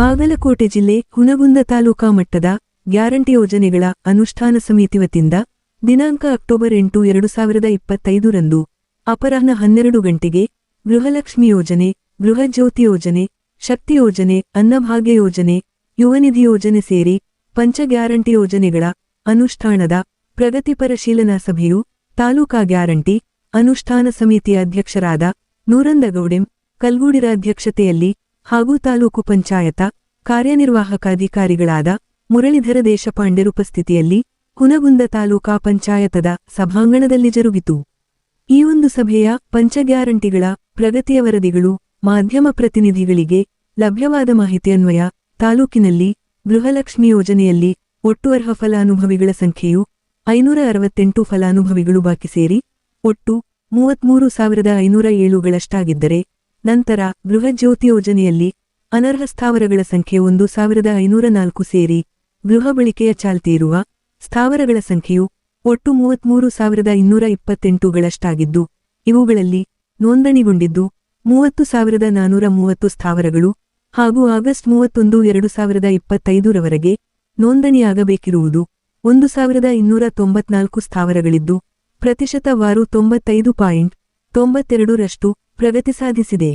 ಬಾಗಲಕೋಟೆ ಜಿಲ್ಲೆ ಹುನಗುಂದ ತಾಲೂಕಾ ಮಟ್ಟದ ಗ್ಯಾರಂಟಿ ಯೋಜನೆಗಳ ಅನುಷ್ಠಾನ ಸಮಿತಿ ವತಿಯಿಂದ ದಿನಾಂಕ ಅಕ್ಟೋಬರ್ ಎಂಟು ಎರಡು ಸಾವಿರದ ಇಪ್ಪತ್ತೈದರಂದು ಅಪರಾಹ್ನ ಹನ್ನೆರಡು ಗಂಟೆಗೆ ಗೃಹಲಕ್ಷ್ಮಿ ಯೋಜನೆ, ಗೃಹಜ್ಯೋತಿ ಯೋಜನೆ, ಶಕ್ತಿ ಯೋಜನೆ, ಅನ್ನಭಾಗ್ಯ ಯೋಜನೆ, ಯುವನಿಧಿ ಯೋಜನೆ ಸೇರಿ ಪಂಚ ಗ್ಯಾರಂಟಿ ಯೋಜನೆಗಳ ಅನುಷ್ಠಾನದ ಪ್ರಗತಿ ಪರಿಶೀಲನಾ ಸಭೆಯು ತಾಲೂಕಾ ಗ್ಯಾರಂಟಿ ಅನುಷ್ಠಾನ ಸಮಿತಿಯ ಅಧ್ಯಕ್ಷರಾದ ನೂರಂದಗೌಡೆಂ ಕಲ್ಗೂಡಿರ ಅಧ್ಯಕ್ಷತೆಯಲ್ಲಿ ಹಾಗೂ ತಾಲೂಕು ಪಂಚಾಯತ ಕಾರ್ಯನಿರ್ವಾಹಕ ಅಧಿಕಾರಿಗಳಾದ ಮುರಳೀಧರ ದೇಶಪಾಂಡೆರ್ ಉಪಸ್ಥಿತಿಯಲ್ಲಿ ಹುನಗುಂದ ತಾಲೂಕಾ ಪಂಚಾಯತದ ಸಭಾಂಗಣದಲ್ಲಿ ಜರುಗಿತು. ಈ ಒಂದು ಸಭೆಯ ಪಂಚ ಗ್ಯಾರಂಟಿಗಳ ಪ್ರಗತಿಯ ವರದಿಗಳು ಮಾಧ್ಯಮ ಪ್ರತಿನಿಧಿಗಳಿಗೆ ಲಭ್ಯವಾದ ಮಾಹಿತಿಯನ್ವಯ ತಾಲೂಕಿನಲ್ಲಿ ಗೃಹಲಕ್ಷ್ಮಿ ಯೋಜನೆಯಲ್ಲಿ ಒಟ್ಟು ಅರ್ಹ ಫಲಾನುಭವಿಗಳ ಸಂಖ್ಯೆಯು ಐನೂರ ಅರವತ್ತೆಂಟು ಫಲಾನುಭವಿಗಳು ಬಾಕಿ ಸೇರಿ ಒಟ್ಟು ಮೂವತ್ಮೂರು ಸಾವಿರದ ಐನೂರ ಏಳುಗಳಷ್ಟಾಗಿದ್ದರೆ ನಂತರ ಗೃಹಜ್ಯೋತಿ ಯೋಜನೆಯಲ್ಲಿ ಅನರ್ಹ ಸ್ಥಾವರಗಳ ಸಂಖ್ಯೆ ಒಂದು ಸಾವಿರದ ಐನೂರ ನಾಲ್ಕು ಸೇರಿ ಗೃಹ ಬಳಿಕೆಯ ಚಾಲ್ತಿ ಇರುವ ಸ್ಥಾವರಗಳ ಸಂಖ್ಯೆಯು ಒಟ್ಟು ಮೂವತ್ಮೂರು ಸಾವಿರದ ಇನ್ನೂರ ಇಪ್ಪತ್ತೆಂಟುಗಳಷ್ಟಾಗಿದ್ದು ಇವುಗಳಲ್ಲಿ ನೋಂದಣಿಗೊಂಡಿದ್ದು ಮೂವತ್ತು ಸಾವಿರದ ನಾನೂರ ಮೂವತ್ತು ಸ್ಥಾವರಗಳು ಹಾಗೂ ಆಗಸ್ಟ್ ಮೂವತ್ತೊಂದು ಎರಡು ಸಾವಿರದ ಇಪ್ಪತ್ತೈದರವರೆಗೆ ನೋಂದಣಿಯಾಗಬೇಕಿರುವುದು ಒಂದು ಸಾವಿರದ ಇನ್ನೂರ ತೊಂಬತ್ನಾಲ್ಕು ಸ್ಥಾವರಗಳಿದ್ದು, ಪ್ರತಿಶತವಾರು ತೊಂಬತ್ತೈದು ಪಾಯಿಂಟ್ ತೊಂಬತ್ತೆರಡರಷ್ಟು ಪ್ರಗತಿ ಸಾಧಿಸಿದೆ.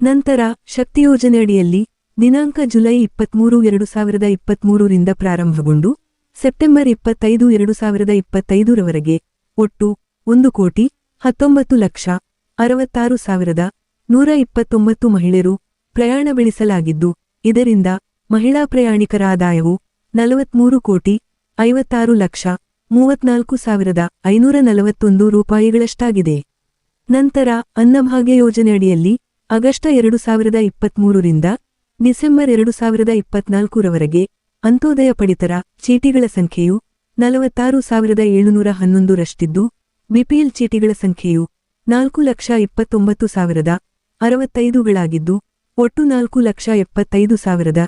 ನಂತರ ಶಕ್ತಿ ಯೋಜನೆಯಡಿಯಲ್ಲಿ ದಿನಾಂಕ ಜುಲೈ ಇಪ್ಪತ್ಮೂರು ಎರಡು ಸಾವಿರದ ಇಪ್ಪತ್ಮೂರರಿಂದ ಪ್ರಾರಂಭಗೊಂಡು ಸೆಪ್ಟೆಂಬರ್ ಇಪ್ಪತ್ತೈದು ಎರಡು ಸಾವಿರದ ಇಪ್ಪತ್ತೈದರವರೆಗೆ ಒಟ್ಟು ಒಂದು ಕೋಟಿ ಹತ್ತೊಂಬತ್ತು ಲಕ್ಷ ಅರವತ್ತಾರು ಸಾವಿರದ ನೂರ ಇಪ್ಪತ್ತೊಂಬತ್ತು ಮಹಿಳೆಯರು ಪ್ರಯಾಣ ಬೆಳೆಸಲಾಗಿದ್ದು, ಇದರಿಂದ ಮಹಿಳಾ ಪ್ರಯಾಣಿಕರ ಆದಾಯವು ನಲವತ್ಮೂರು ಕೋಟಿ ಐವತ್ತಾರು ಲಕ್ಷ ಮೂವತ್ನಾಲ್ಕು ಸಾವಿರದ ಐನೂರ ನಲವತ್ತೊಂದು ರೂಪಾಯಿಗಳಷ್ಟಾಗಿದೆ. ನಂತರ ಅನ್ನಭಾಗ್ಯ ಯೋಜನೆಯಡಿಯಲ್ಲಿ ಆಗಸ್ಟ್ ಎರಡು ಸಾವಿರದ ಇಪ್ಪತ್ಮೂರರಿಂದ ಡಿಸೆಂಬರ್ ಎರಡು ಸಾವಿರದ ಇಪ್ಪತ್ನಾಲ್ಕರವರೆಗೆ ಅಂತ್ಯೋದಯ ಪಡಿತರ ಚೀಟಿಗಳ ಸಂಖ್ಯೆಯು ನಲವತ್ತಾರು ಸಾವಿರದ ಏಳುನೂರ ಹನ್ನೊಂದರಷ್ಟಿದ್ದು ಬಿಪಿಎಲ್ ಚೀಟಿಗಳ ಸಂಖ್ಯೆಯು ನಾಲ್ಕು ಲಕ್ಷ ಇಪ್ಪತ್ತೊಂಬತ್ತು ಸಾವಿರದ ಅರವತ್ತೈದುಗಳಾಗಿದ್ದು ಒಟ್ಟು ನಾಲ್ಕು ಲಕ್ಷ ಎಪ್ಪತ್ತೈದು ಸಾವಿರದ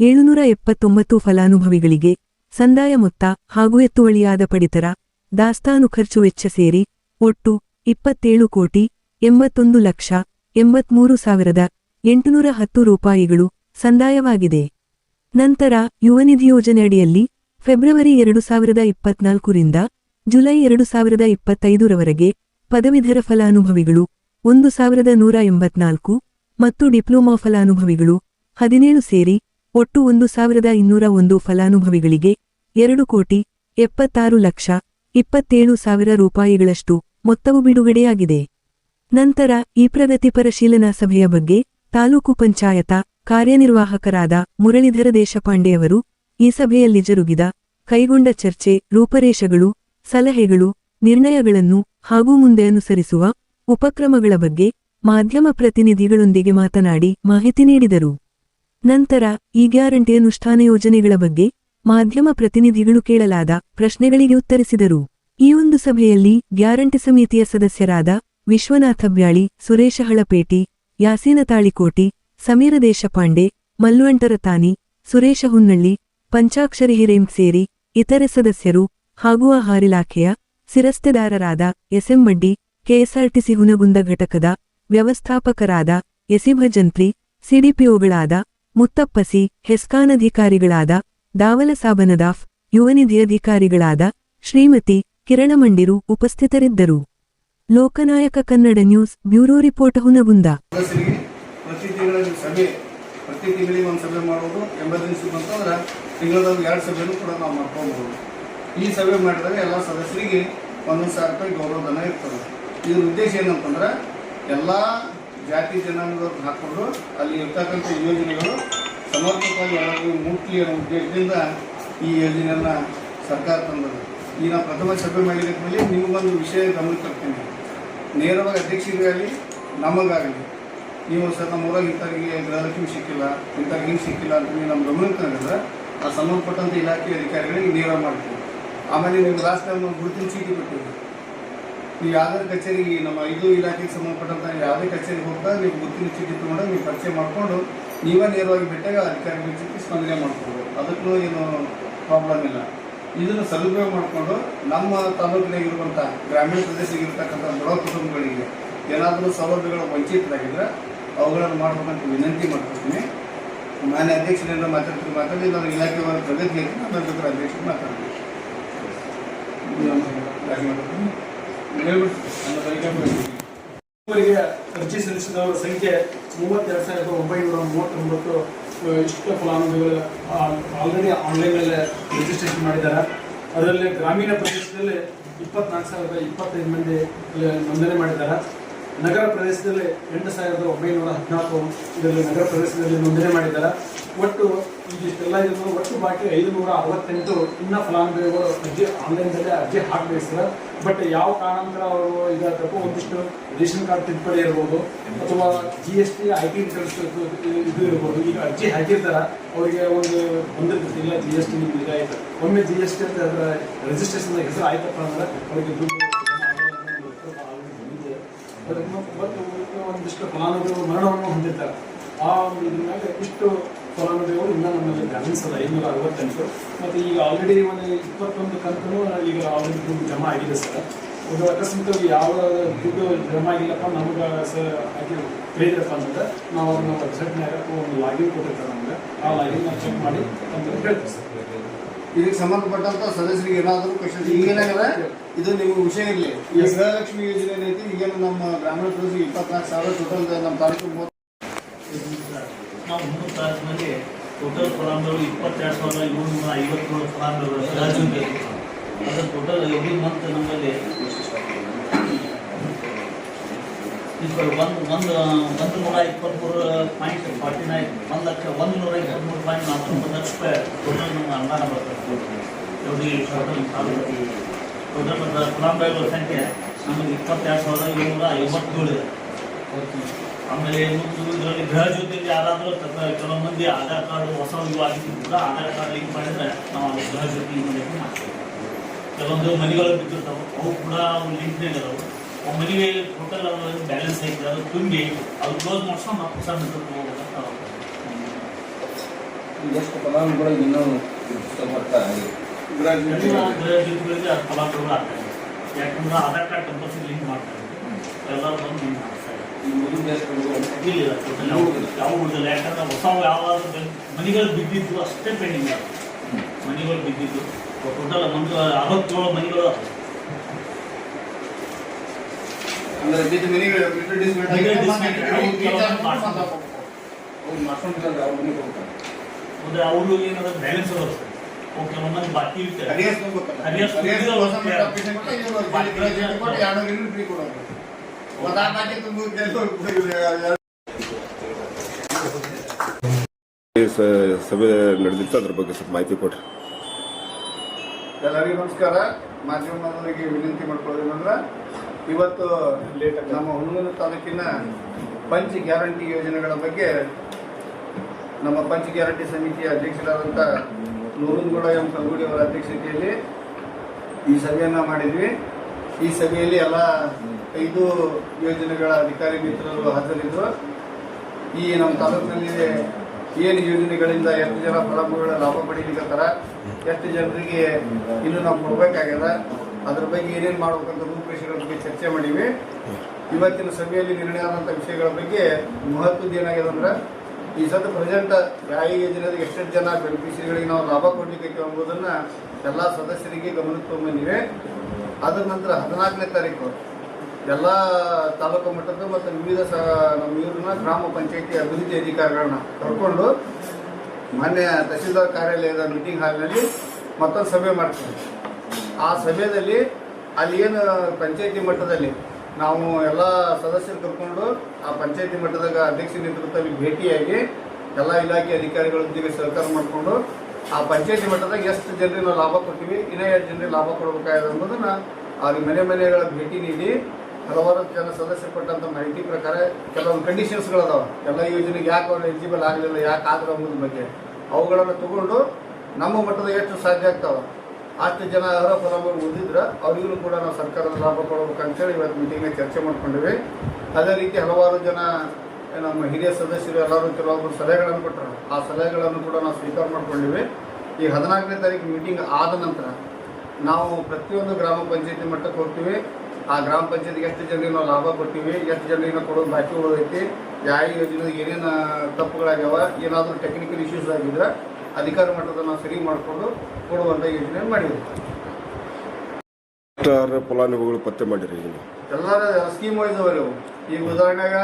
ಏಳುನೂರ ಎಪ್ಪತ್ತೊಂಬತ್ತು ಫಲಾನುಭವಿಗಳಿಗೆ ಸಂದಾಯ ಮೊತ್ತ ಹಾಗೂ ಎತ್ತುವಳಿಯಾದ ಪಡಿತರ ದಾಸ್ತಾನು ಖರ್ಚು ವೆಚ್ಚ ಸೇರಿ ಒಟ್ಟು ಇಪ್ಪತ್ತೇಳು ಕೋಟಿ ಎಂಬತ್ತೊಂದು ಲಕ್ಷ ಎಂಬತ್ಮೂರು ಸಾವಿರದ ಎಂಟುನೂರ ಹತ್ತು ರೂಪಾಯಿಗಳು ಸಂದಾಯವಾಗಿದೆ. ನಂತರ ಯುವನಿಧಿ ಯೋಜನೆಯಡಿಯಲ್ಲಿ ಫೆಬ್ರವರಿ ಎರಡು ಸಾವಿರದ ಇಪ್ಪತ್ನಾಲ್ಕರಿಂದ ಜುಲೈ ಎರಡು ಸಾವಿರದ ಇಪ್ಪತ್ತೈದರವರೆಗೆ ಪದವೀಧರ ಫಲಾನುಭವಿಗಳು ಒಂದು ಸಾವಿರದ ನೂರ ಎಂಬತ್ನಾಲ್ಕು ಮತ್ತು ಡಿಪ್ಲೊಮಾ ಫಲಾನುಭವಿಗಳು ಹದಿನೇಳು ಸೇರಿ ಒಟ್ಟು ಒಂದು ಸಾವಿರದ ಇನ್ನೂರ ಒಂದು ಫಲಾನುಭವಿಗಳಿಗೆ ಎರಡು ಕೋಟಿ ಎಪ್ಪತ್ತಾರು ಲಕ್ಷ ಇಪ್ಪತ್ತೇಳು ಸಾವಿರ ರೂಪಾಯಿಗಳಷ್ಟು ಮೊತ್ತವು ಬಿಡುಗಡೆಯಾಗಿದೆ. ನಂತರ ಈ ಪ್ರಗತಿ ಪರಿಶೀಲನಾ ಸಭೆಯ ಬಗ್ಗೆ ತಾಲೂಕು ಪಂಚಾಯತ ಕಾರ್ಯನಿರ್ವಾಹಕರಾದ ಮುರಳೀಧರ ದೇಶಪಾಂಡೆಯವರು ಈ ಸಭೆಯಲ್ಲಿ ಜರುಗಿದ ಕೈಗೊಂಡ ಚರ್ಚೆ, ರೂಪರೇಷಗಳು, ಸಲಹೆಗಳು, ನಿರ್ಣಯಗಳನ್ನು ಹಾಗೂ ಮುಂದೆ ಅನುಸರಿಸುವ ಉಪಕ್ರಮಗಳ ಬಗ್ಗೆ ಮಾಧ್ಯಮ ಪ್ರತಿನಿಧಿಗಳೊಂದಿಗೆ ಮಾತನಾಡಿ ಮಾಹಿತಿ ನೀಡಿದರು. ನಂತರ ಈ ಗ್ಯಾರಂಟಿ ಅನುಷ್ಠಾನ ಯೋಜನೆಗಳ ಬಗ್ಗೆ ಮಾಧ್ಯಮ ಪ್ರತಿನಿಧಿಗಳು ಕೇಳಲಾದ ಪ್ರಶ್ನೆಗಳಿಗೆ ಉತ್ತರಿಸಿದರು. ಈ ಒಂದು ಸಭೆಯಲ್ಲಿ ಗ್ಯಾರಂಟಿ ಸಮಿತಿಯ ಸದಸ್ಯರಾದ ವಿಶ್ವನಾಥ ಬ್ಯಾಳಿ, ಸುರೇಶ ಹಳಪೇಟಿ, ಯಾಸೀನ ತಾಳಿಕೋಟಿ, ಸಮೀರ ದೇಶಪಾಂಡೆ ಮಲ್ಲುವಂಟರ ತಾನಿ, ಸುರೇಶ ಹುನ್ನಳ್ಳಿ, ಪಂಚಾಕ್ಷರಿ ಹಿರೇಂ ಸೇರಿ ಇತರೆ ಸದಸ್ಯರು ಹಾಗೂ ಆಹಾರ ಇಲಾಖೆಯ ಸಿರಸ್ತೆದಾರರಾದ ಎಸ್ಎಂ ಬಡ್ಡಿ ಕೆಎಸ್ಆರ್ಟಿಸಿ ಹುನಗುಂದ ಘಟಕದ ವ್ಯವಸ್ಥಾಪಕರಾದ ಎಸಿಭಜಂತ್ರಿ, ಸಿಡಿಪಿಒಗಳಾದ ಮುತ್ತಪ್ಪಸಿ ಹೆಸ್ಕಾನಧಿಕಾರಿಗಳಾದ ದಾವಲ ಸಾಬನದಾಫ್ ಯುವನಿಧಿ ಅಧಿಕಾರಿಗಳಾದ ಶ್ರೀಮತಿ ಕಿರಣಮಂಡಿರು ಉಪಸ್ಥಿತರಿದ್ದರು. Loknayak Kannada news bureau report Hungund. ಪ್ರತಿ ತಿಂಗಳಲ್ಲಿ ಸಭೆ, ಪ್ರತಿ ತಿಂಗಳಿಗೆ ಒಂದು ಸಭೆ ಮಾಡೋದು ಎಮರ್ಜೆನ್ಸಿ ಬಂತಂದ್ರೆ ತಿಂಗಳದಾಗ ಎರಡು ಸಭೆನೂ ಕೂಡ ನಾವು ಮಾಡ್ಕೊಬೋದು. ಈ ಸಭೆ ಮಾಡಿದಾಗ ಎಲ್ಲ ಸದಸ್ಯರಿಗೆ ಒಂದೊಂದು ಸಾವಿರ ರೂಪಾಯಿ ಗೌರವಧನ ಇರ್ತದೆ. ಇದ್ರ ಉದ್ದೇಶ ಏನಂತಂದ್ರೆ ಎಲ್ಲ ಜಾತಿ ಜನಾಂಗದವ್ರು ಹಾಕೊಂಡು ಅಲ್ಲಿ ಇರ್ತಕ್ಕಂಥ ಯೋಜನೆಗಳು ಸಮರ್ಪಕವಾಗಿ ಎಲ್ಲರಿಗೂ ಮುಟ್ಲಿ ಅನ್ನೋ ಉದ್ದೇಶದಿಂದ ಈ ಯೋಜನೆಯನ್ನು ಸರ್ಕಾರ ತಂದದ್ದು. ಈಗ ನಾವು ಪ್ರಥಮ ಸಭೆ ಮಾಡಿದ ಮೇಲೆ ನಿಮಗೊಂದು ವಿಷಯ ಗಮನ ತರ್ತೀನಿ. ನೇರವಾಗಿ ಅಧ್ಯಕ್ಷರಿಗಾಗಲಿ ನಮಗಾಗಲಿ. ನೀವು ಸರ್, ನಮ್ಮ ಊರಾಗ ಇಂಥವ್ರಿಗೆ ಗೃಹಲಕ್ಷ್ಮಿ ಸಿಕ್ಕಿಲ್ಲ, ಇಂಥವ್ರಿಗೆ ಹಿಂಗೆ ಸಿಕ್ಕಿಲ್ಲ ಅಂತ ನೀವು ನಮ್ಮ ಗಮನಕ್ಕೆ ಆ ಸಂಬಂಧಪಟ್ಟಂಥ ಇಲಾಖೆ ಅಧಿಕಾರಿಗಳಿಗೆ ನೇರ ಮಾಡ್ತೀವಿ. ಆಮೇಲೆ ಲಾಸ್ಟ್ ಟೈಮ್ ಗುರುತಿನ ಚೀಟಿ ಬಿಟ್ಟಿದ್ದೀವಿ ನೀವು ಯಾವುದೇ ಕಚೇರಿಗೆ ನಮ್ಮ ಐದು ಇಲಾಖೆಗೆ ಸಂಬಂಧಪಟ್ಟಂಥ ಯಾವುದೇ ಕಚೇರಿಗೆ ಹೋಗ್ತಾ ನೀವು ಗುರುತಿನ ಚೀಟಿ ತೊಗೊಂಡು ನೀವು ಪರಿಚಯ ಮಾಡಿಕೊಂಡು ನೀವೇ ನೇರವಾಗಿ ಬಿಟ್ಟಾಗ ಅಧಿಕಾರಿಗಳ ಜೊತೆ ಸ್ಪಂದನೆ ಮಾಡ್ಕೊಬೋದು. ಅದಕ್ಕೂ ಏನು ಪ್ರಾಬ್ಲಮ್ ಇಲ್ಲ. ಇದನ್ನು ಸದುಪಯೋಗ ಮಾಡಿಕೊಂಡು ನಮ್ಮ ತಾಲೂಕಿನಾಗಿರುವಂಥ ಗ್ರಾಮೀಣ ಪ್ರದೇಶದಲ್ಲಿರ್ತಕ್ಕಂಥ ಬಡ ಕುಟುಂಬಗಳಿಗೆ ಏನಾದರೂ ಸೌಲಭ್ಯಗಳು ವಂಚಿತರಾಗಿದ್ದರೆ ಅವುಗಳನ್ನು ಮಾಡಬೇಕಂತ ವಿನಂತಿ ಮಾಡ್ಕೊಳ್ತೀನಿ. ಮಾನ್ಯ ಅಧ್ಯಕ್ಷರಿಂದ ಮಾತಾಡ್ತೀನಿ ಮಾತಾಡಿ ನಾನು ಇಲಾಖೆಯವರ ಪ್ರಗತಿ ಬೇಕಾದ್ರೆ ಅಧ್ಯಕ್ಷರು ಮಾತಾಡ್ತೀನಿ. ಅರ್ಜಿ ಸಲ್ಲಿಸಿದವರ ಸಂಖ್ಯೆ ಮೂವತ್ತೆರಡು ಸಾವಿರದ ಒಂಬೈನೂರ ಮೂವತ್ತೊಂಬತ್ತು. ಇಷ್ಟ ಫಲಾನುಭವಿಗಳು ಆಲ್ರೆಡಿ ಆನ್ಲೈನಲ್ಲೇ ರಿಜಿಸ್ಟ್ರೇಷನ್ ಮಾಡಿದ್ದಾರೆ. ಅದರಲ್ಲಿ ಗ್ರಾಮೀಣ ಪ್ರದೇಶದಲ್ಲಿ ಇಪ್ಪತ್ನಾಲ್ಕು ಸಾವಿರದ ಇಪ್ಪತ್ತೈದು ಮಂದಿ ನೋಂದಣಿ ಮಾಡಿದ್ದಾರೆ. ನಗರ ಪ್ರದೇಶದಲ್ಲಿ ಎಂಟು ಸಾವಿರದ ಒಂಬೈನೂರ ಹದಿನಾಲ್ಕು ಇದರಲ್ಲಿ ನಗರ ಪ್ರದೇಶದಲ್ಲಿ ನೋಂದಣಿ ಮಾಡಿದ್ದಾರೆ. ಒಟ್ಟು ಇದಿಷ್ಟೆಲ್ಲ ಇದ್ರು ಒಟ್ಟು ಬಾಕಿ ಐದು ನೂರ ಅರವತ್ತೆಂಟು ಇನ್ನ ಫಲಾನುಭವಿಗಳು ಅರ್ಜಿ ಆನ್ಲೈನ್ದಲ್ಲೇ ಅರ್ಜಿ ಹಾಕಬೇಕು ಸರ್. ಬಟ್ ಯಾವ ಕಾರಣಾಂತರ ಅವರು ಇದಾಗಬೇಕು ಒಂದಿಷ್ಟು ರೇಷನ್ ಕಾರ್ಡ್ ತಿದ್ದುಪಡಿ ಇರ್ಬೋದು ಅಥವಾ G S T I T returns ಇದು ಇರ್ಬೋದು. ಈಗ ಅರ್ಜಿ ಹಾಕಿರ್ತಾರ, ಅವರಿಗೆ ಒಂದು ಬಂದಿರ್ತಿಲ್ಲ ಜಿ ಎಸ್ ಟಿ ನಿಮ್ಗೆ ಇದಾಯ್ತು. ಒಮ್ಮೆ ಜಿ ಎಸ್ ಟಿ ಅಂತ ಅದರ ರಿಜಿಸ್ಟ್ರೇಷನ್ ಹೆಸರು ಆಯ್ತಪ್ಪ ಅಂದ್ರೆ ಅವರಿಗೆ ದುಡ್ಡು ಒಂದಿಷ್ಟು ಫಲಾನುಭವಿಗಳು ಮರಣವನ್ನು ಹೊಂದಿರ್ತಾರೆ. ಆ ಇದ್ರ ಮೇಲೆ ಇಷ್ಟು ಫಲಾನುಭವಿಗಳು ಇನ್ನೂ ನಮ್ಮಲ್ಲಿ ಗಮನಿಸಲ್ಲ ಐನೂರ ಅರವತ್ತೆಂಟು. ಮತ್ತು ಈಗ ಆಲ್ರೆಡಿ ಒಂದು ಇಪ್ಪತ್ತೊಂದು ಕಂತು ಈಗ ಆಲ್ರೆಡಿ ದುಡ್ಡು ಜಮಾ ಆಗಿದೆ ಸರ್. ಒಂದು ಅಕಸ್ಮಿಕವಾಗಿ ಯಾವ ದುಡ್ಡು ಜಮಾ ಆಗಿಲ್ಲಪ್ಪ ನಮಗೆ ಸರ್ ಹಾಗೆ ಹೇಳಿದ್ರಪ್ಪ ಅಂತಂದ್ರೆ ನಾವು ಅವ್ರನ್ನ ವೆಬ್ಸೈಟ್ನಾಗ ಒಂದು ಲಾಗಿನ್ ಕೊಟ್ಟಿರ್ತಾರೆ ನಮಗೆ. ಆ ಲಾಗಿನ್ ಚೆಕ್ ಮಾಡಿ ಅಂತ ಹೇಳ್ತೀವಿ ಸರ್. ಇದಕ್ಕೆ ಸಂಬಂಧಪಟ್ಟಂತ ಸದಸ್ಯರಿಗೆ ಏನಾದರೂ ಕ್ವಶನ್ ಈಗೇನಾಗದ ಇದು ನಿಮ್ಮ ವಿಷಯ ಇರಲಿ. ಈ ಗೃಹಲಕ್ಷ್ಮಿ ಯೋಜನೆ ಏನೈತಿ ಈಗೇನು ನಮ್ಮ ಗ್ರಾಮೀಣ ಪ್ರದೇಶ ಇಪ್ಪತ್ನಾಲ್ಕು ಸಾವಿರ ಟೋಟಲ್ ನಮ್ಮ ತಾಲೂಕು ನಾವು ಮೂರು ತಾಸಿನಲ್ಲಿ ಟೋಟಲ್ ಫಲಾನುಭವಿಗಳು ಇಪ್ಪತ್ತೆರಡು ಸಾವಿರದ ಏಳ್ನೂರ ಐವತ್ತೇಳು ಫಲಾನುಭವಿಗಳು ರಾಜ್ಯ ಅದರ ಟೋಟಲ್ ಎವ್ರಿ ಮಂತ್ ನಮ್ಮಲ್ಲಿ ಇಬ್ಬರು ಒಂದು ಒಂದು ಒಂದು ನೂರ ಇಪ್ಪತ್ತ್ಮೂರು ಪಾಯಿಂಟ್ ಫಾರ್ಟಿ ನೈನ್ ಒಂದು ಲಕ್ಷ, ಒಂದು ನೂರ ಇಪ್ಪತ್ತ್ಮೂರು ಪಾಯಿಂಟ್ ನಾಲ್ಕು ಲಕ್ಷ ರೂಪಾಯಿ ಟೋಟಲ್ ನಮ್ಮ ಅನುದಾನ ಬರ್ತದೆ. ಟೋಟಲ್ ಟೋಟಲ್ ಫಲಾನುಭವಿಗಳ ಸಂಖ್ಯೆ ನಮಗೆ ಇಪ್ಪತ್ತೆರಡು ಸಾವಿರದ ಏಳ್ನೂರ ಐವತ್ತೇಳು ಇದೆ. ಆಮೇಲೆ ಮತ್ತು ಇದರಲ್ಲಿ ಗೃಹ ಜೊತೆಲಿ ಯಾರಾದರೂ ತಕ್ಕ- ಕೆಲವು ಮಂದಿ ಆಧಾರ್ ಕಾರ್ಡ್ ಹೊಸ ಇವು ಆಗಿದ್ದು ಕೂಡ ಆಧಾರ್ ಕಾರ್ಡ್ ಲಿಂಕ್ ಮಾಡಿದ್ರೆ ನಾವು ಅದು ಗೃಹ ಜ್ಯೋತಿ ಮೂಲಕ ಮಾಡ್ತೀವಿ. ಕೆಲವೊಂದು ಮನೆಗಳು ಬಿದ್ದಿರ್ತಾವೆ ಅವು ಕೂಡ ಅವು ಲಿಂಕ್ನಾಗ ಇದಾವೆ. ಅವು ಮನೆಗೆ ಟೋಟಲ್ ಬ್ಯಾಲೆನ್ಸ್ ಐತೆ ಅದು ತುಂಬಿ ಅದು ಕ್ಲೋಸ್ ಮಾಡ್ಸ್ಕೊಂಡು ನಾವು ಹೊಸ ಮೆಥಡ್ ಹೋಗ್ಬೇಕಂತ ಎಷ್ಟು ಫಲಾನುಭವಿಗಳಿಗೆ ಇನ್ನೂ ಬರ್ತಾರೆ ಗೃಹ ಎಲ್ಲ ಯೋಜನೆ. ಗೃಹ ಜ್ಯೋತಿಗಳಿಗೆ ಅದು ಫಲಾನುಭವಿಗಳು ಆಗ್ತಾರೆ ಯಾಕಂದ್ರೆ ಆಧಾರ್ ಕಾರ್ಡ್ ಕಂಪಲ್ಸರಿ ಲಿಂಕ್ ಮಾಡ್ತಾರೆ ಎಲ್ಲರೂ ಬಂದು ಲಿಂಕ್ ಮಾಡ್ತಾರೆ. ಟೋಟಲ್ ಯಾವ ಉಳಿದಿಲ್ಲ ಯಾಕಂದ್ರೆ ಹೊಸ ಯಾವಾದ್ರು ಬೆನ್- ಮನೆಗಳು ಬಿದ್ದಿದ್ದು ಅಷ್ಟೇ ಪೆಂಡಿಂಗ್ ಮನೆಗಳು ಬಿದ್ದಿದ್ದು ಟೋಟಲ್ ಒಂದು ಅರವತ್ತೇಳು ಮನೆಗಳು ಅಂದ್ರೆ ಬಿದ್ದ ಮನೆಗಳು ಅಂದ್ರೆ ಅವರು ಏನಾದ್ರು ಬ್ಯಾಲೆನ್ಸ್ ಬರುತ್ತೆ ಓಕೆ ಒಂದೊಂದು ಬಾಕಿ application ಕೊಟ್ಟು ಇವ್ರು ಬಾಕಿ ಸಭೆ ನಡೆದಿತ್ತು, ಅದ್ರ ಬಗ್ಗೆ ಸ್ವಲ್ಪ ಮಾಹಿತಿ ಕೊಡ್ರಿ. ಎಲ್ಲರಿಗೂ ನಮಸ್ಕಾರ. ಮಾಧ್ಯಮದವರಿಗೆ ವಿನಂತಿ ಮಾಡ್ಕೊಳ್ಳೋದೇನಂದ್ರೆ ಇವತ್ತು ನಮ್ಮ ಹುಣಗೂರು ತಾಲೂಕಿನ ಪಂಚ್ ಗ್ಯಾರಂಟಿ ಯೋಜನೆಗಳ ಬಗ್ಗೆ ನಮ್ಮ ಪಂಚ್ ಗ್ಯಾರಂಟಿ ಸಮಿತಿಯ ಅಧ್ಯಕ್ಷರಾದಂಥ ನೂರುನ್ಗೌಡ ಎಂ ಕಲ್ಗುಡಿ ಅವರ ಅಧ್ಯಕ್ಷತೆಯಲ್ಲಿ ಈ ಸಭೆಯನ್ನು ಮಾಡಿದ್ವಿ. ಈ ಸಭೆಯಲ್ಲಿ ಎಲ್ಲ ಐದು ಯೋಜನೆಗಳ ಅಧಿಕಾರಿ ಮಿತ್ರರು ಹಾಜರಿದ್ದರು ಈ ನಮ್ಮ ತಾಲೂಕಿನಲ್ಲಿ ಏನು ಯೋಜನೆಗಳಿಂದ ಎಷ್ಟು ಜನ ಫಲಾನುಭವಿಗಳ ಲಾಭ ಪಡೀಲಿಕ್ಕತ್ತಾರ ಎಷ್ಟು ಜನರಿಗೆ ಇನ್ನು ನಾವು ಕೊಡಬೇಕಾಗ್ಯದ? ಅದ್ರ ಬಗ್ಗೆ ಏನೇನು ಮಾಡ್ಬೇಕಂತ ರೂಪುರೇಷೆಗಳ ಬಗ್ಗೆ ಚರ್ಚೆ ಮಾಡೀವಿ. ಇವತ್ತಿನ ಸಭೆಯಲ್ಲಿ ನಿರ್ಣಯ ಆದಂಥ ವಿಷಯಗಳ ಬಗ್ಗೆ ಮಹತ್ವದ ಏನಾಗಿದೆ ಅಂದ್ರೆ, ಈ ಸದ್ಯ ಪ್ರೆಸೆಂಟ್ ಯಾವ ಯೋಜನೆಯಲ್ಲಿ ಎಷ್ಟೆಷ್ಟು ಜನ ಬೆನಿಫಿಷರಿಗಳಿಗೆ ನಾವು ಲಾಭ ಕೊಡ್ಲಿಕ್ಕೆ ಎಂಬುದನ್ನು ಎಲ್ಲ ಸದಸ್ಯರಿಗೆ ಗಮನಕ್ಕೆ ಬಂದಿವೆ. ಅದರ ನಂತರ ಹದಿನಾಲ್ಕನೇ ತಾರೀಕು ಎಲ್ಲ ತಾಲೂಕು ಮಟ್ಟದ ಮತ್ತು ವಿವಿಧ ಸ, ನಮ್ಮ ಇವ್ರನ್ನ ಗ್ರಾಮ ಪಂಚಾಯತಿ ಅಭಿವೃದ್ಧಿ ಅಧಿಕಾರಿಗಳನ್ನ ಕರ್ಕೊಂಡು ಮಾನ್ಯ ತಹಸೀಲ್ದಾರ್ ಕಾರ್ಯಾಲಯದ ಮೀಟಿಂಗ್ ಹಾಲ್ನಲ್ಲಿ ಮತ್ತೊಂದು ಸಭೆ ಮಾಡ್ತೀವಿ. ಆ ಸಭೆಯಲ್ಲಿ ಅಲ್ಲಿ ಏನು ಪಂಚಾಯತಿ ಮಟ್ಟದಲ್ಲಿ ನಾವು ಎಲ್ಲ ಸದಸ್ಯರು ಕರ್ಕೊಂಡು ಆ ಪಂಚಾಯತಿ ಮಟ್ಟದಾಗ ಅಧ್ಯಕ್ಷ ನೇತೃತ್ವದಲ್ಲಿ ಭೇಟಿಯಾಗಿ ಎಲ್ಲ ಇಲಾಖೆ ಅಧಿಕಾರಿಗಳೊಂದಿಗೆ ಸಹಕಾರ ಮಾಡಿಕೊಂಡು ಆ ಪಂಚಾಯತಿ ಮಟ್ಟದಾಗ ಎಷ್ಟು ಜನರಿಗೆ ಲಾಭ ಕೊಟ್ಟಿವಿ ಇನ್ನೂ ಎಷ್ಟು ಜನರಿಗೆ ಲಾಭ ಕೊಡಬೇಕಾಗಿದೆ ಅನ್ನೋದನ್ನು ಅವ್ರಿಗೆ ಮನೆ ಮನೆಗಳ ಭೇಟಿ ನೀಡಿ ಹಲವಾರು ಜನ ಸದಸ್ಯರು ಕೊಟ್ಟಂತ ಮಾಹಿತಿ ಪ್ರಕಾರ ಕೆಲವೊಂದು ಕಂಡೀಷನ್ಸ್ಗಳದಾವ ಎಲ್ಲ ಯೋಜನೆಗೆ ಯಾಕೆ ಅವ್ರು ಎಲಿಜಿಬಲ್ ಆಗಲಿಲ್ಲ, ಯಾಕೆ ಆದ್ರೆ ಅನ್ನೋದ್ರ ಬಗ್ಗೆ. ಅವುಗಳನ್ನು ತಗೊಂಡು ನಮ್ಮ ಮಟ್ಟದ ಎಷ್ಟು ಸಾಧ್ಯ ಆಗ್ತಾವ. ಅಷ್ಟು ಜನ ಅರ್ಹ ಫಲಾನುಭವಿ ಹೊಂದಿದ್ರೆ ಅವರಿಗೂ ಕೂಡ ನಾವು ಸರ್ಕಾರದ ಲಾಭ ಕೊಡಬೇಕಂತೇಳಿ ಇವತ್ತು ಮೀಟಿಂಗ್ ಚರ್ಚೆ ಮಾಡ್ಕೊಂಡಿವಿ. ಅದೇ ರೀತಿ ಹಲವಾರು ಜನ ನಮ್ಮ ಹಿರಿಯ ಸದಸ್ಯರು ಎಲ್ಲರೂ ಕೆಲವೊಬ್ಬರು ಸಲಹೆಗಳನ್ನು ಕೊಟ್ಟರು ಆ ಸಲಹೆಗಳನ್ನು ಕೂಡ ನಾವು ಸ್ವೀಕಾರ ಮಾಡ್ಕೊಂಡಿವಿ. ಈ ಹದಿನಾಲ್ಕನೇ ತಾರೀಕು ಮೀಟಿಂಗ್ ಆದ ನಂತರ ನಾವು ಪ್ರತಿಯೊಂದು ಗ್ರಾಮ ಪಂಚಾಯತಿ ಮಟ್ಟಕ್ಕೆ ಹೋಗ್ತೀವಿ. ಆ ಗ್ರಾಮ ಪಂಚಾಯತಿಗೆ ಎಷ್ಟು ಜನರಿಗೆ ನಾವು ಲಾಭ ಕೊಡ್ತೀವಿ ಎಷ್ಟು ಜನರಿಗೆ ನಾವು ಕೊಡೋದು ಬಾಕಿ ಉಳಿದೈತಿ ಯಾವ ಯೋಜನೆ ಏನೇನು ತಪ್ಪುಗಳಾಗ್ಯಾವ ಏನಾದರೂ ಟೆಕ್ನಿಕಲ್ ಇಶ್ಯೂಸ್ ಆಗಿದ್ರೆ ಅಧಿಕಾರ ಮಟ್ಟದ ನಾವು ಸರಿ ಮಾಡಿಕೊಂಡು ಕೊಡುವಂಥ ಯೋಜನೆ ಮಾಡಿದ್ವಿ ಫಲಾನುಭವಿಗಳು ಪತ್ತೆ ಮಾಡಿರಿ ಎಲ್ಲರ ಸ್ಕೀಮ್ ಇದಾವೆ ಅವು. ಈಗ ಉದಾಹರಣೆಗ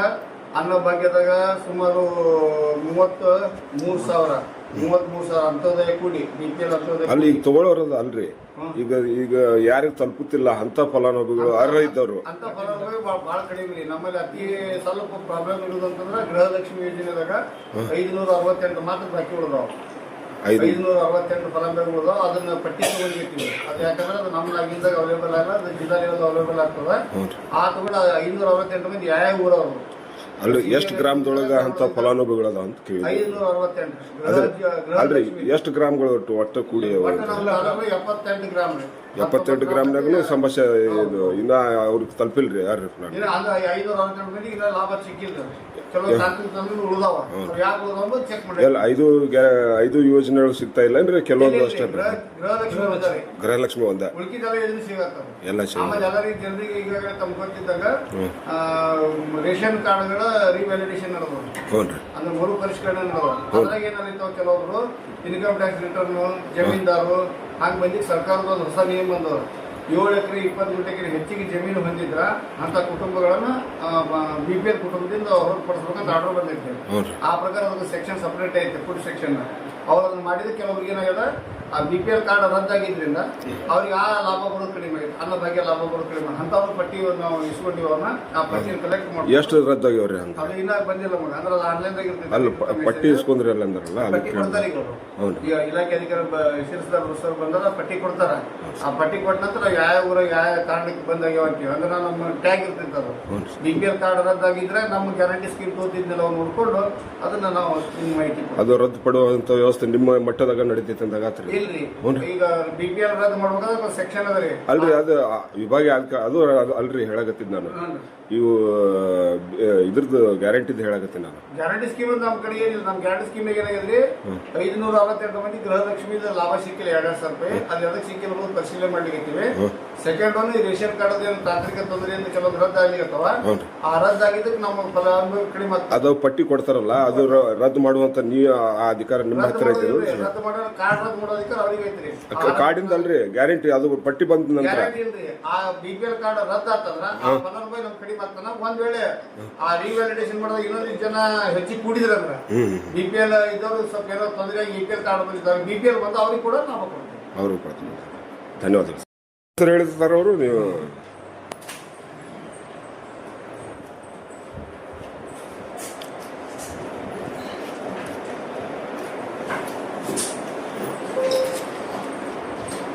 ಅನ್ನ ಭಾಗ್ಯದಾಗ ಸುಮಾರು ಮೂವತ್ತು ಮೂರು ಸಾವಿರ. ಮೂವತ್ತ್ ಮೂರು ಸಾವಿರ ಅಂತ್ಯೋದಯ ಕೂಡಿ ಬಿ ಅಂತ್ಯೋದಯ ಅಲ್ಲಿ ಈಗ ತಗೊಳ್ಳೋರದ ಅಲ್ರಿ. ಈಗ ಈಗ ಯಾರಿಗೆ ತಲುಪುತ್ತಿಲ್ಲ ಅಂತ ಫಲಾನುಭವಿಗಳು ಅರ್ಹ ಇದ್ದವರು. ಅಂತ ಫಲಾನುಭವಿ ಭಾಳ ಕಡಿಮೆ ರೀ ನಮ್ಮಲ್ಲಿ ಅತಿ ಸ್ವಲ್ಪ ಪ್ರಾಬ್ಲಮ್ ಇರೋದಂತಂದ್ರೆ ಗೃಹಲಕ್ಷ್ಮಿ ಯೋಜನೆದಾಗ ಐದುನೂರ ಅರವತ್ತೆಂಟು ಮಾತ್ರ ಬಾಕಿ ಉಳಿದಾವ. ಐದು. ಐದುನೂರ ಅರವತ್ತೆಂಟು ಉಳಿದಾವ. ಅದನ್ನ ಪಟ್ಟಿ ತಗೊಂಡಿರ್ತೀವಿ. ಅದು ಯಾಕಂದ್ರೆ ಅದು ನಮ್ಮ ಆಗಿದ್ದಾಗ ಅವೈಲೇಬಲ್ ಆಗಲ್ಲ ಅದು ಜಿಲ್ಲಾ ಲೆವೆಲ್ ಅವೈಲೇಬಲ್ ಆಗ್ತದೆ ಆ ತಗೊಂಡು ಐದುನೂರ ಅರವತ್ತೆಂಟು ಮಂದಿ ಯಾವ ಊರವರು? ಅಲ್ರಿ ಎಷ್ಟು ಗ್ರಾಮದೊಳಗ ಅಂತ ಫಲಾನುಭವಿಗಳ ಅಂತ ಕೇಳಿ ಅರವತ್ತೆಂಟು. ಅಲ್ರಿ ಎಷ್ಟು ಗ್ರಾಮಗಳು ಒಟ್ಟು ಒಟ್ಟು ಕೂಡಿ ಅವ? ಎಪ್ಪತ್ತೆಂಟು ಗ್ರಾಮ ರೀ. ಎಪ್ಪತ್ತೆಂಟು ಗ್ರಾಮ್ನಾಗೂ ಸಮಸ್ಯೆ ಇದು ಇನ್ನ ಅವ್ರಿಗೆ ತಲುಪಿಲ್ರಿ ಯಾರು ಮಾಡಿ ಎಲ್ಲ ಐದು ಐದು ಯೋಜನೆಗಳು ಸಿಗ್ತಾ ಇಲ್ಲ ಅಂದ್ರೆ ಕೆಲವೊಂದು ಅಷ್ಟೇ ಗೃಹ ಗೃಹಲಕ್ಷ್ಮಿ ಒಂದ. ಎಲ್ಲಿ ರೇಷನ್ ಕಾರ್ಡ್ಗಳ ರಿವ್ಯಾಲಿಡೇಷನ್ ಹ್ಞೂ ರೀ. ಅಂದ್ರೆ ಮರು ಪರಿಷ್ಕರಣೆ ನಡೆದವು ಅದ್ರಾಗ ಏನಾಗಿತ್ತು ಕೆಲವೊಬ್ರು ಇನ್ಕಮ್ ಟ್ಯಾಕ್ಸ್ ರಿಟರ್ನ್ ಜಮೀನ್ದಾರು ಹಾಗೆ ಬಂದು ಸರ್ಕಾರದ ಒಂದು ಹೊಸ ನಿಯಮ ಬಂದವು ಏಳು ಎಕರೆ ಇಪ್ಪತ್ತು ಎಕರೆ ಹೆಚ್ಚಿಗೆ ಜಮೀನು ಹೊಂದಿದ್ರ ಅಂತ ಕುಟುಂಬಗಳನ್ನ ಬಿ ಪಿ ಎಲ್ ಕುಟುಂಬದಿಂದ ಹೊರತುಪಡಿಸ್ಬೇಕಂತ ಆರ್ಡರ್ ಬಂದೈತೆ. ಆ ಪ್ರಕಾರ ಅದಕ್ಕೆ ಸೆಕ್ಷನ್ ಸಪರೇಟ್ ಐತೆ ಫುಡ್ ಸೆಕ್ಷನ್ ಅವರನ್ನ ಮಾಡಿದ ಕೆಲವ್ರಿಗೆ ಏನಾಗ್ಯದ? ಆ ಬಿ ಪಿ ಎಲ್ ಕಾರ್ಡ್ ರದ್ದಾಗಿದ್ರಿಂದ ಅವ್ರಿಗೆ ಆ ಲಾಭ ಬರೋದು ಕಡಿಮೆ ಆಗಿದೆ ಅನ್ನ ಭಾಗ್ಯ ಲಾಭ ಬರೋದು ಕಡಿಮೆ ಅವ್ರ ಪಟ್ಟಿ ನಾವು ಅವ್ರನ್ನ ಆ ಪಟ್ಟಿ ಕಲೆಕ್ಟ್ ಮಾಡಿ ಎಷ್ಟು ರದ್ದಾಗ್ಯವ್ರಿ ಅಂತ? ಅದು ಇನ್ನ ಬಂದಿಲ್ಲ ಮೇಡಮ್ ಅಂದ್ರೆ ಅದು ಆನ್ಲೈನ್ದಾಗ ಇರ್ತೈತೆ. ಅಲ್ಲಿ ಪಟ್ಟಿ ಇಸ್ಕೊಂಡ್ರಿ ಅಲ್ಲ ಅಂದ್ರಲ್ಲ ಪಟ್ಟಿ ಅದಕ್ಕೆ ಕೊಡ್ತಾರೆ ಈಗ ಅವ್ರು. ಈಗ ಇಲಾಖೆ ಅಧಿಕಾರಿ ಶಿರಸ್ದಾರ್ ಸರ್ ಬಂದಾಗ ಪಟ್ಟಿ ಕೊಡ್ತಾರೆ. ಆ ಪಟ್ಟಿ ಕೊಟ್ಟ ನಂತರ ಯಾವ ಊರಾಗ ಯಾವ ಕಾರಣಕ್ಕೆ ಬಂದಾಗ ಅಂತೀವಿ. ಅಂದ್ರೆ ನಮ್ಮ ಟ್ಯಾಗ್ ಇರ್ತಿತ್ತು ಅದು. ಬಿ ಪಿ ಎಲ್ ಕಾರ್ಡ್ ರದ್ದಾಗಿದ್ರೆ ನಮ್ಮ ಗ್ಯಾರಂಟಿ ಸ್ಕೀಮ್ ತೋತಿದ್ದೆಲ್ಲ ಅವ್ರು ನೋಡ್ಕೊಂಡು ಅದನ್ನ ನಾವು ಮಾಹಿತಿ. ಅದು ರದ್ದು ಪಡುವಂತ ವ್ಯವಸ್ಥೆ ನಿಮ್ಮ ಮಟ್ಟದಾಗ ನಡೀತೈತೆ ಅಂದಾಗ ಇಲ್ರಿ. ಈಗ ಬಿ ಪಿ ಎಲ್ ರದ್ದು ಮಾಡ್ಬೇಕಾದ್ರೆ ಸೆಕ್ಷನ್ ಅದ ರೀ. ಅಲ್ರಿ ಅದು ವಿಭಾಗ ಅದ್ಕ- ಅದು ಅದು ಅಲ್ರಿ ಹೇಳಕತ್ತಿದ್ ನಾನು. ಇವು ಆ, ಇದ್ರದ್ದು ಗ್ಯಾರಂಟಿದ್ ಹೇಳಕತ್ತೀನಿ ನಾನು. ಗ್ಯಾರಂಟಿ ಸ್ಕೀಮ್ ನಮ್ಮ ಕಡೆ ಏನಿಲ್ಲ. ನಮ್ಮ ಗ್ಯಾರಂಟಿ ಸ್ಕೀಮ್ ಏನಾಗಿದೆ ಐದುನೂರ ಅರವತ್ತೆರಡು ಮಂದಿ ಗೃಹಲಕ್ಷ್ಮಿ ಲಾಭ ಸಿಕ್ಕಿಲ್ಲ ಎರಡ್ ಸಾವಿರ ರೂಪಾಯಿ. ಅಲ್ಲಿ ಅದಕ್ಕೆ ಸಿಕ್ಕಿಲ್ಲ ಪರಿಶೀಲನೆ ಮಾಡ್ಲಿಕ್ಕೆ ಸೆಕೆಂಡ್ ಒನ್ ಈ ರೇಷನ್ ಕಾರ್ಡ್ ಏನು ತಾಂತ್ರಿಕ ತೊಂದರೆಯಿಂದ ಕೆಲವೊಂದು ರದ್ದು ಆಗ್ಲಿಕ್ಕತ್ತವ ಹ್ಞೂನ್ರಿ. ಆ ರದ್ದು ಆಗಿದ್ದಕ್ಕೆ ನಮ್ಮ ಫಲಾನುಭವಿ ಕಡಿಮೆ ಅದು ಪಟ್ಟಿ ಕೊಡ್ತಾರಲ್ಲ ಅದು ರ- ರದ್ದು ಮಾಡುವಂತ ನೀವು ಆ ಅಧಿಕಾರ ನಿಮ್ಮ ರದ್ದು ಹತ್ರ ರದ್ದು ಮಾಡೋ ಕಾರ್ಡ್ ರದ್ದು ಮಾಡೋದಕ್ಕೆ ಅವ್ರಿಗೆ ಐತ್ರಿ. ಕಾರ್ಡಿಂದ ಅಲ್ರಿ ಗ್ಯಾರಂಟಿ ಅದು ಪಟ್ಟಿ ಬಂದ ನಂತರ. ಗ್ಯಾರಂಟಿ ಇಲ್ರಿ. ಆ ಬಿಪಿಎಲ್ ಪಿ ಎಲ್ ಕಾರ್ಡ್ ರದ್ದು ಆತಂದ್ರ ಆ ಫಲಾನುಭವಿ ನಮ್ ಕಡಿಮೆ ಆಗ್ತಾನ ಒಂದ್ ವೇಳೆ ಆ ರಿವ್ಯಾಲಿಡೇಷನ್ ಮಾಡಿದಾಗ ಇನ್ನೊಂದು ಜನ ಹೆಚ್ಚಿಗೆ ಕೂಡಿದ್ರಂದ್ರ ಹ್ಮ್ ಬಿಪಿಎಲ್ ಪಿ ಎಲ್ ಇದ್ದವರು ಸ್ವಲ್ಪ ಏನೋ ತೊಂದರೆ ಆಗಿ ಬಿ ಪಿ ಎಲ್ ಕಾರ್ಡ್ ಬಂದಿದ್ದಾರೆ ಬಿಪಿಎಲ್ ಪಿ ಎಲ್ ಬಂದು ಅವ್ರಿಗೆ ಕೂಡ ನಾವು ಕೊಡ್ತೀವಿ. ಅವರು ಕೊಡ್ತೀವಿ. ಧನ್ಯವಾದಗಳು. ಅವರು ನೀವು.